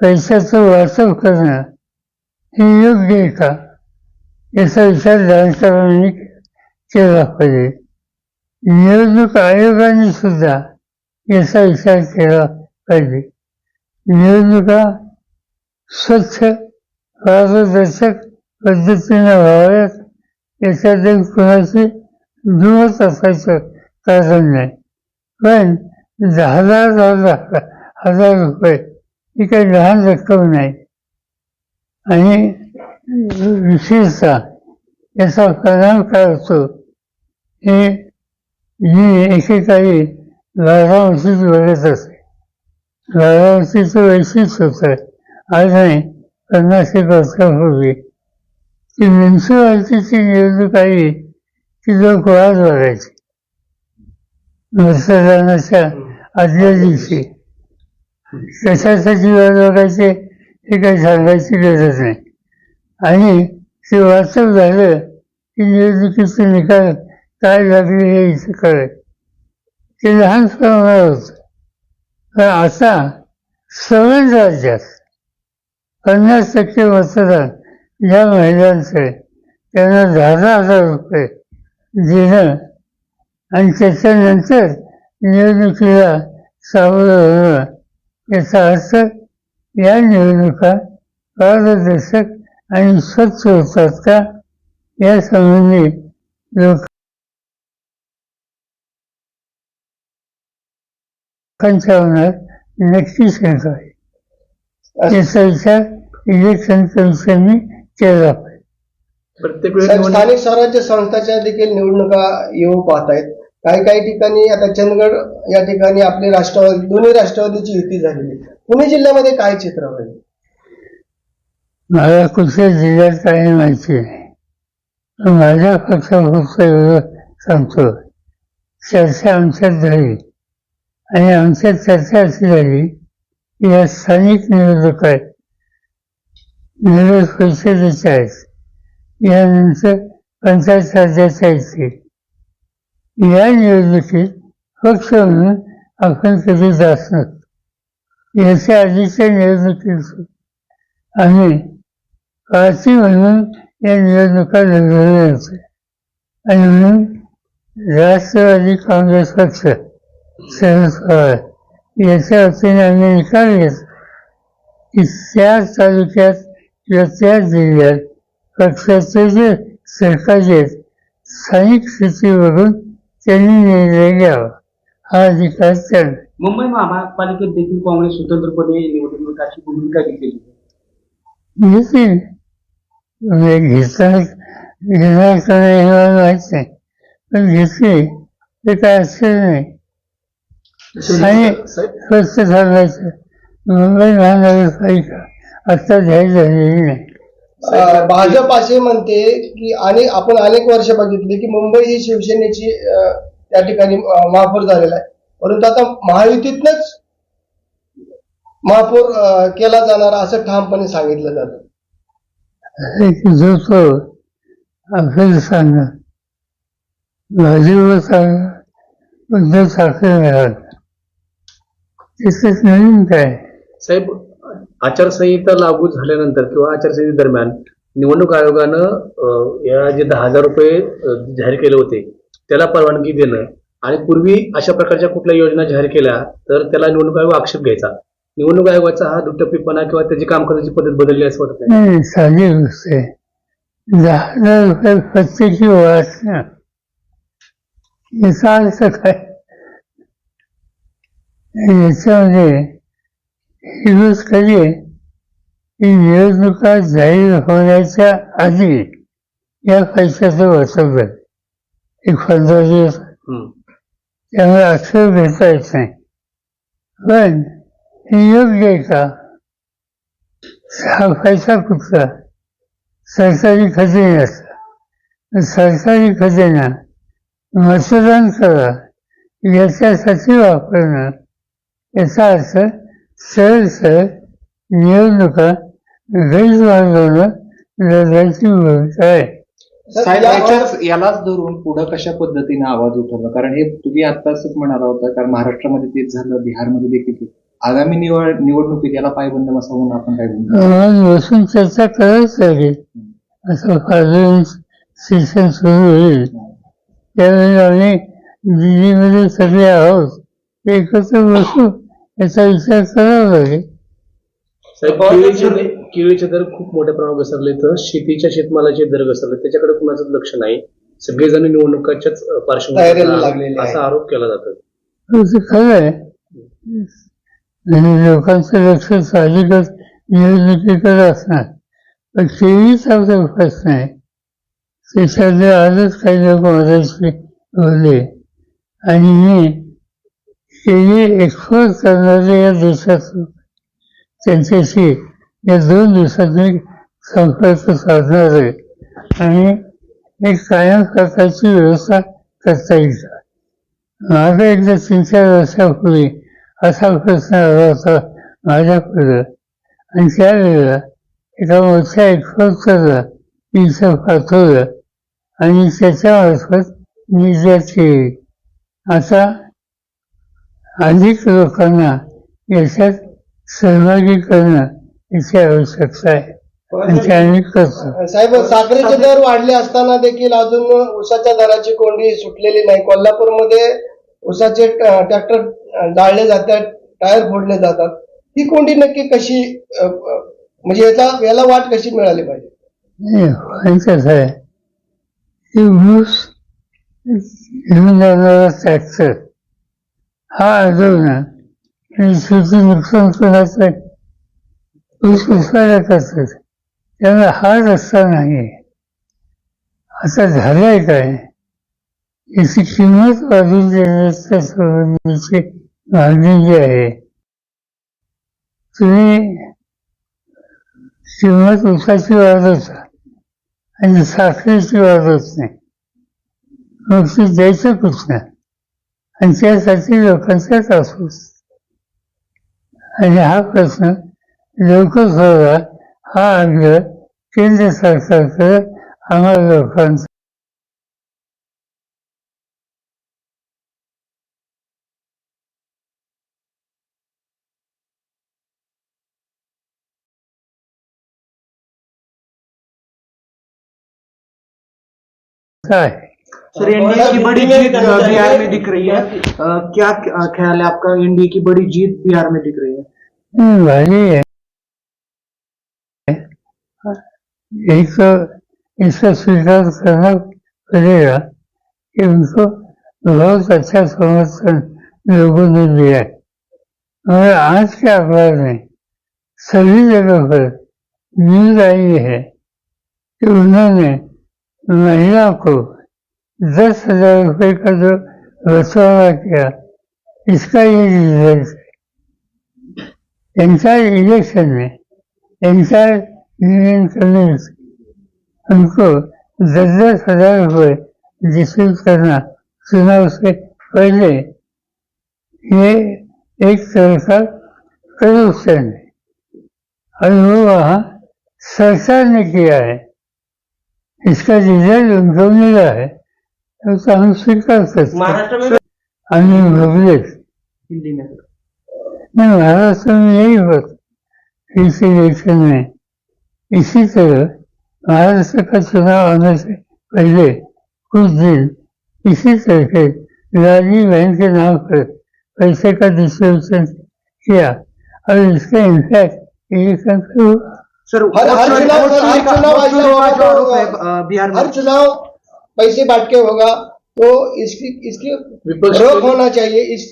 पैशाचं वाटप करणं हे योग्य आहे का? याचा विचार जाणकारांनी केला पाहिजे. निवडणूक आयोगाने सुद्धा याचा विचार केला पाहिजे. निवडणुका स्वच्छ पारदर्शक पद्धतीने व्हाव्यात याच्यात कुणाची दुमत असायचं कारण नाही. पण दहा हजार हजार रुपये ही काही लहान रक्कम नाही. आणि विशेषतः याचा परिणाम काय होतो? हे मी एकेकाळी बारामतीत बघत असते बारामतीचं वैशिष्ट्य होतं आज नाही पन्नास एक वर्षापूर्वी. ती म्युन्सिपाल्टीची निवडणूक आली की लोक वाद बघायचे. मतदानाच्या आदल्या दिवशी. कशासाठी वाद बघायचे हे काही सांगायची गरज नाही. आणि ते वास्तव झालं की निवडणुकीचे निकाल काय लागले हे इथं कळेल. ते लहान प्रमाणात होतं. पण आता सवय राज्यात पन्नास टक्के मतदान ज्या महिलांचे त्यांना दहा दहा हजार रुपये देणं आणि त्याच्यानंतर निवडणुकीला सामोरं होणं याचा अर्थ या निवडणुका पारदर्शक आणि स्वच्छ होतात का? या संबंधी लोकांच्या मनात नक्की शंका आहे. याचा विचार इलेक्शन कमिशनने केला पाहिजे. प्रत्येक स्थानिक स्वराज्य संस्थाच्या देखील निवडणुका येऊ पाहत आहेत काही काही ठिकाणी आता चंदगड या ठिकाणी आपली राष्ट्रवादी दोन्ही राष्ट्रवादीची युती झालेली पुणे जिल्ह्यामध्ये काय चित्र होईल मला कुठल्या जिल्ह्यात काही माहिती नाही. माझ्या पक्षापुरतं एवढं सांगतो. चर्चा आमच्यात झाली. आणि आमच्यात चर्चा अशी झाली की या स्थानिक निवडणूक आहेत. नगर परिषदेच्या आहेत. यानंतर पंचायत राज्याच्या येतील या निवडणुकीत पक्ष म्हणून आपण कधी जात नसतो याच्या आधीच्या निवडणुकीत आम्ही पार्टी म्हणून या निवडणुका लढवल्या होत्या आणि म्हणून राष्ट्रवादी काँग्रेस पक्ष शरद पवार याच्या वतीने आम्ही निकाल घेतला की त्या तालुक्यात किंवा त्या जिल्ह्यात पक्षाचे जे सरकारी आहेत स्थानिक स्थिती बघून त्यांनी निर्णय घ्यावा हा अधिकार त्यांना मुंबई महापालिकेत देखील काँग्रेस स्वतंत्रपणे निवडणुकाची भूमिका घेतली. घेते म्हणजे घेताना घेणार का नाही हे मला माहीत नाही. पण घेतली ते काय असेल नाही. आणि स्वस्त सांगायचं मुंबई महानगरपालिका आता जाहीर झालेली नाही. भाजप असे म्हणते की अनेक आपण अनेक वर्ष बघितली की मुंबई ही शिवसेनेची त्या ठिकाणी महापौर झालेला आहे. परंतु आता महायुतीतनच महापौर केला जाणार असं ठामपणे सांगितलं जातं. आपल्याला भाजीवर सांगणार उद्धव ठाकरे मिळाला तिथेच नवीन काय? साहेब आचारसंहिता लागू झाल्यानंतर किंवा आचारसंहिते दरम्यान निवडणूक आयोगानं या जे दहा हजार रुपये जाहीर केले होते त्याला परवानगी देणं आणि पूर्वी अशा प्रकारच्या कुठल्या योजना जाहीर केल्या तर त्याला निवडणूक आयोग आक्षेप घ्यायचा. निवडणूक आयोगाचा हा दुटप्पीपणा किंवा त्याची काम करण्याची पद्धत बदलली असं वाटत नाही. साधी गोष्ट आहे दहा हजार रुपये प्रत्येकी वाचणं. काय? याच्यामध्ये कधी आहे की निवडणुका जाहीर होण्याच्या आधी या पैशाचं वाटप झालं एक पंधरा दिवस. त्यामुळे अक्षर घेता येत नाही. पण हे योग्य आहे का? हा पैसा कुठला सरकारी खजिन्याचा सरकारी खजिना मतदान करा. याच्यासाठी वापरणं याचा अर्थ सरळ सरळ निवडणुका गैरमार्गानं लढायची भूमिका आहे साहेब याच्याच यालाच धरून पुढे कशा पद्धतीने आवाज उठवला? कारण हे तुम्ही आताच म्हणाला होता कारण महाराष्ट्रामध्ये तेच झालं बिहारमध्ये देखील ते. आगामी निवड निवडणुकीत याला पायबंद बसा म्हणून आपण काय म्हणतो आम्हाला बसून चर्चा करावीच लागेल असं फार सेशन सुरू होईल. त्यावेळी आम्ही दिल्लीमध्ये सगळे आहोत. एकत्र बसू. याचा विचार करावा लागेल साहेब केळीचे केळीचे दर खूप मोठ्या प्रमाणात घसरले तर शेतीच्या शेतमालाचे दर घसरले त्याच्याकडे कुणाचंच लक्ष नाही. सगळेजण निवडणुकाच्याच तयारीला लागलेले पार्श्वभूमीवर आहे. असा आरोप केला जातो. ते खरं आहे. आणि लोकांचं लक्ष साहजिकच निवडणुकीकडे असणार. पण केळीच आपला प्रश्न आहे त्याच्यातले आजच काही लोक बोलले. आणि मी केळी एक्सपोर्ट करणारे या देशात त्यांच्याशी या दोन दिवसात मी संपर्क साधणार आहे आणि एक कायम प्रकारची व्यवस्था करता येईल. माझा एकदा तीन चार वर्षापूर्वी असा प्रश्न आला होता माझ्या आणि त्यावेळेला एका मोठ्या एक्सपोर्टरला तिचं पाठवलं आणि त्याच्यामार्फत निर्यात केली. आता अधिक लोकांना याच्यात सहभागी करणं याची आवश्यकता आहे. आणि ते आम्ही करतो. साहेब साखरेचे दर वाढले असताना देखील अजून ऊसाच्या दराची कोंडी सुटलेली नाही. कोल्हापूरमध्ये ऊसाचे ट्रॅक्टर जाळले जातात टायर फोडले जातात. ही कोंडी नक्की कशी अ, अ, म्हणजे याचा याला वाट कशी मिळाली पाहिजे? नाही पण कसं आहे की ऊस घेऊन जाणारा ट्रॅक्टर हा अडवणं शेती नुकसान कोणाचं? आहे? ऊस उत्पादक करतात त्यामुळे हा रस्ता नाही. आता झालंय काय? याची किंमत वाढून देण्याच्या संबंधीची मागणी जी आहे. तुम्ही किंमत उसाची वाढवता आणि साखरेची वाढवत नाही मग ती द्यायचं कुठं कुठनं आणि त्यासाठी लोकांचा त्रास आणि हा प्रश्न लवकर सोडवा हा आग्रह केंद्र सरकारकडे आम्हाला लोकांचा आहे सर एनडीए की बड़ी जीत बिहार में दिख रही है। क्या ख्याल है आपका? एनडीए की बड़ी जीत बिहार में दिख रही है। एक तो इसका स्वीकार करना पड़ेगा कि उनको बहुत अच्छा समर्थन लोगों ने दिया है। और आज के अखबार में सभी जगह पर न्यूज़ आई है कि उन्होंने महिला को दस हज़ार रुपये का जो बचवाना किया इसका ये रिज़ल्ट है। इलेक्शन में एंटायर यूनियन कम्युनिटी उनको दस दस हज़ार रुपये डिस्ट्रीब्यूट करना चुनाव से पहले, ये एक तरह का करप्शन है। और वो वहाँ सरकार ने किया है। इसका रिज़ल्ट उनको मिला है। तो हम स्वीकार करते. महाराष्ट्र में आम्ही भोगलेच हिंदी में. नहीं महाराष्ट्र में यही होता. इस इलेक्शन में. इसी तरह महाराष्ट्र का चुनाव आने से पहले कुछ दिन इसी तरह के लाली बहन के नाम पर पैसे का डिस्ट्रीब्यूशन किया और इसका इम्पैक्ट इलेक्शन पे हुआ। सर हर- चुनाव- बिहार में हर चुनाव पैसे बांट के होगा तो इसकी इसकी रोक होना चाहिए। इस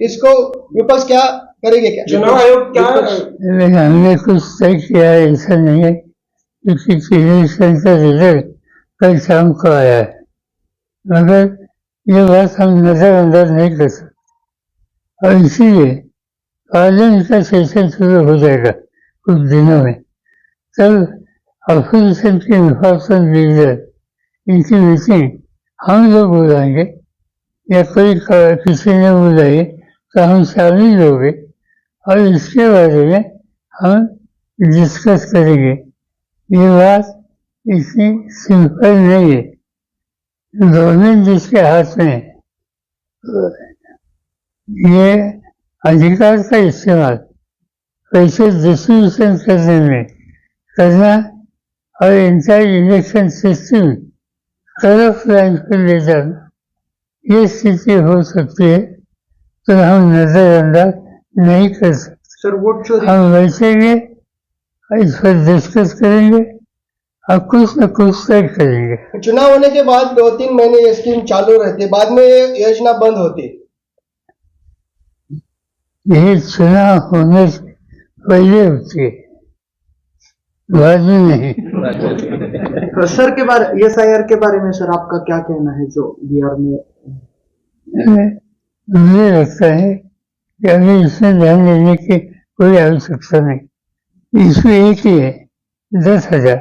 इसको विपक्ष क्या करेंगे क्या? चुनाव आयोग क्या लेकिन हमने कुछ तय किया है ऐसा नहीं है क्योंकि इलेक्शन का रिज़ल्ट कल शाम को आया है। मगर ये बात हम नजरअंदाज नहीं कर सकते। और इसीलिए पार्लियामेंट का सेशन शुरू हो जाएगा कुछ दिनों में। तब अपोजिशन के इन्फॉर्मेशन लीडर इनकी मीटिंग हम लोग बुलाएँगे या कोई किसी ने बुलाई तो हम शामिल होंगे और इसके बारे में हम डिस्कस करेंगे। ये बात इतनी सिंपल नहीं है। गवर्नमेंट जिसके हाथ में है, ये अधिकार का इस्तेमाल पैसे डिस्ट्रीब्यूशन करने में करना और इंटर इलेक्शन सिस्टम तरफ लाइन पर ले जाना ये स्थिति हो सकती है तो हम नजरअंदाज नहीं कर सकते। सर वोट चोरी हम बैठेंगे इस पर डिस्कस करेंगे और कुछ न कुछ तय करेंगे। चुनाव होने के बाद दो तीन महीने ये स्कीम चालू रहती है बाद में ये योजना बंद होती। है ये चुनाव होने से पहले होती है। बाद में नहीं। सर के बारे एस आई आर के बारे में सर आपका क्या कहना है जो बिहार में? मुझे लगता है कि अभी इसमें ध्यान देने की कोई आवश्यकता नहीं। इसमें एक ही है दस हज़ार।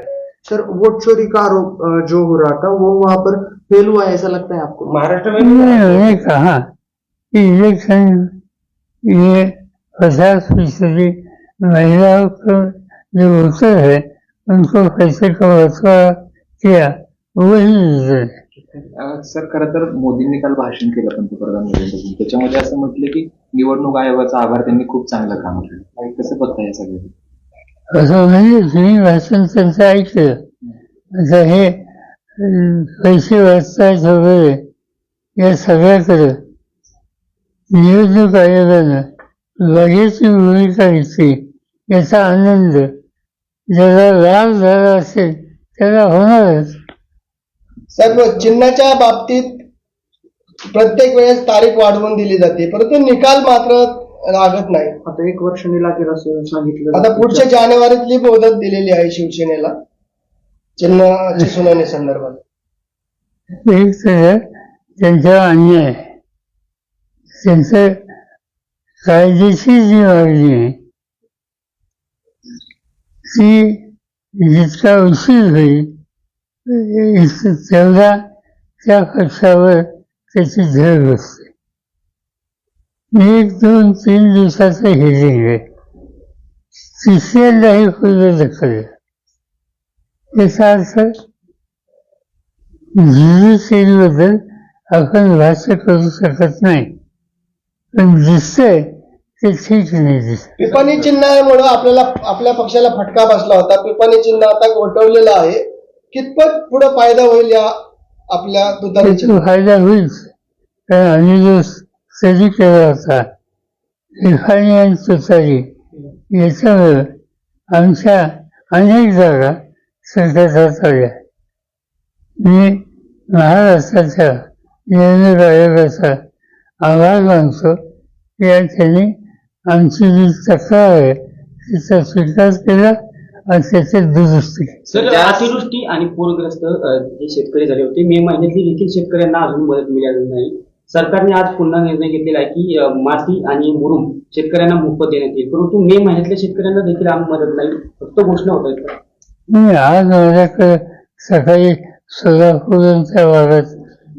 सर वोट चोरी का आरोप जो हो रहा था वो वहाँ पर फेल हुआ है ऐसा लगता है आपको? महाराष्ट्र में उन्होंने कहा? कि इलेक्शन ये पचास फ़ीसदी महिलाओं का जो उत्तर है उनको पैसे किया वही सर खरं तर मोदींनी काल भाषण केलं पंतप्रधान. नरेंद्र मोदी त्याच्यामध्ये असं म्हटलं की निवडणूक आयोगाचा आभार त्यांनी खूप चांगलं काम केलं. कसं बघताय या सगळं असं म्हणजे तुम्ही भाषण त्यांचं ऐकलं. आता हे पैसे वाचतायत वगैरे या सगळ्याकडं निवडणूक आयोगानं लगेच भूमिका घेतली. याचा आनंद ज्याला लाभ झाला असेल त्याला होणारच. साहेब चिन्हाच्या बाबतीत प्रत्येक वेळेस तारीख वाढवून दिली जाते परंतु निकाल मात्र लागत नाही. आता एक वर्षाने लागेल असं सांगितलं. आता पुढच्या जानेवारीतली मुदत दिलेली आहे शिवसेनेला चिन्हाची सुनावणी संदर्भात. एक तर त्यांचा अन्याय. त्यांचं कायदेशीर जी मागणी आहे. ती जितका उशीर होईल इत- तेवढा त्या कक्षावर त्याची झळ बसते. एक दोन तीन दिवसाचं हिरिंग आहे. तिसऱ्यांदाही पुढे ढकललं याचा अर्थबद्दल आपण भाष्य करू शकत नाही. पण दिसतंय ते ठीक नाही दिसत पिपाणी चिन्हामुळे आपल्याला आपल्या पक्षाला फटका बसला होता. पिपाणी चिन्ह आता गोठवलेलं आहे. कितपत पुढे फायदा होईल या आपल्या त्याचा फायदा होईल? कारण आम्ही जो स्टडी केला होता रिफायनी आणि तुतारी याच्यावर आमच्या अनेक जागा सरकारच्या आल्या मी महाराष्ट्राच्या निवडणूक आयोगाचा आभार मानतो. की या त्यांनी आमची जी तक्रार आहे तिचा स्वीकार केला आणि त्याच्यात दुरुस्ती सर अतिवृष्टी आणि पूरग्रस्त जे शेतकरी झाले होते मे महिन्यातली देखील शेतकऱ्यांना अजून मदत मिळाली नाही. सरकारने आज पुन्हा निर्णय घेतलेला आहे की माती आणि मुरुम शेतकऱ्यांना मोफत देण्यात येईल. परंतु मे महिन्यातल्या शेतकऱ्यांना देखील आम्ही मदत नाही. फक्त घोषणा होत आहेत. नाही आज माझ्याकडे सकाळी सोलापूरच्या भागात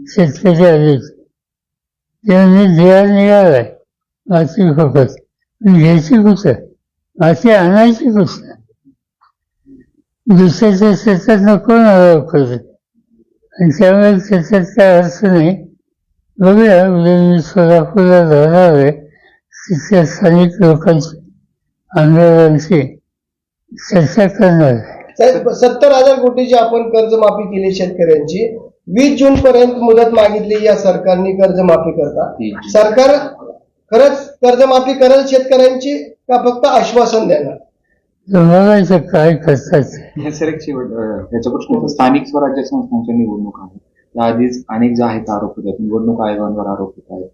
शेतकरी आले त्यांनी दिवा निघालाय माती फुकत पण घ्यायची कुठं माती आणायची कुठं दुसऱ्याच्या शेतात नको करत आणि त्यामुळे त्याच्यात काय अर्थ नाही. बघूया उद्या मी सोलापूरला जाणार आहे. तिथल्या स्थानिक लोकांची आंदोलनांची चर्चा करणार आहे. सत्तर हजार कोटीची आपण कर्जमाफी केली शेतकऱ्यांची. वीस जून पर्यंत मुदत मागितली या सरकारने कर्जमाफी करता. सरकार खरंच कर्जमाफी करेल शेतकऱ्यांची का फक्त आश्वासन देणार? बघायचं काय करतात सर एक शेवट अं, याचा प्रश्न होता. स्थानिक स्वराज्य संस्थांच्या निवडणुका आहेत. त्याआधीच अनेक जे आहेत आरोप होत आहेत. निवडणूक आयोगांवर आरोप होत आहेत.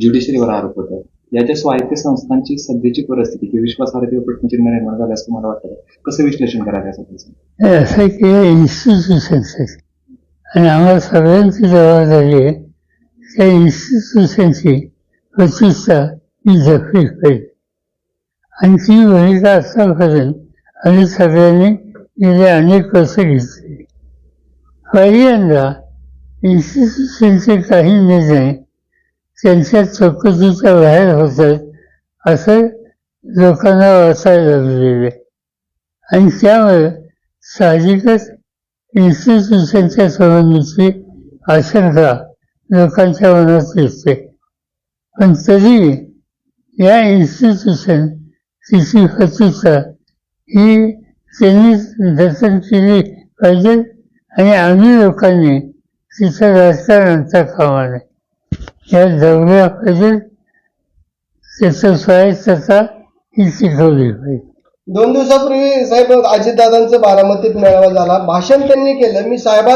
ज्युडिशरीवर आरोप होत आहेत. याच्या स्वायत्त संस्थांची सध्याची परिस्थिती किंवा विश्वासार्हतेवर प्रश्नचिन्ह निर्माण झालं असं मला वाटतं कसं विश्लेषण करायचं या सगळ्याचं? हे असं की हे इन्स्टिट्यूशन्स आहेत. आणि आम्हाला सगळ्यांची जबाबदारी आहे. त्या इन्स्टिट्यूशनची प्रतिष्ठा ही जपली करेल आणि ती भूमिका करेल आणि सगळ्यांनी गेले अनेक वर्ष घेतली. पहिल्यांदा इन्स्टिट्यूशनचे काही निर्णय त्यांच्या चौकशीच्या बाहेर होतात असं लोकांना वाचायला लागलेले आणि त्यामुळे साहजिकच इन्स्टिट्यूशनच्या संबंधीची आशंका लोकांच्या मनात दिसते पण तरी या इन्स्टिट्यूशन तिची प्रतिष्ठा ही त्यांनी जतन केली पाहिजे आणि आम्ही लोकांनी तिचं राजकारण आणता कामा नये या जगल्या पाहिजे त्याचं स्वायत्तता ही शिकवली पाहिजे. दोन दिवसापूर्वी साहेब अजितदादांचं बारामतीत मेळावा झाला. भाषण त्यांनी केलं. मी साहेबांना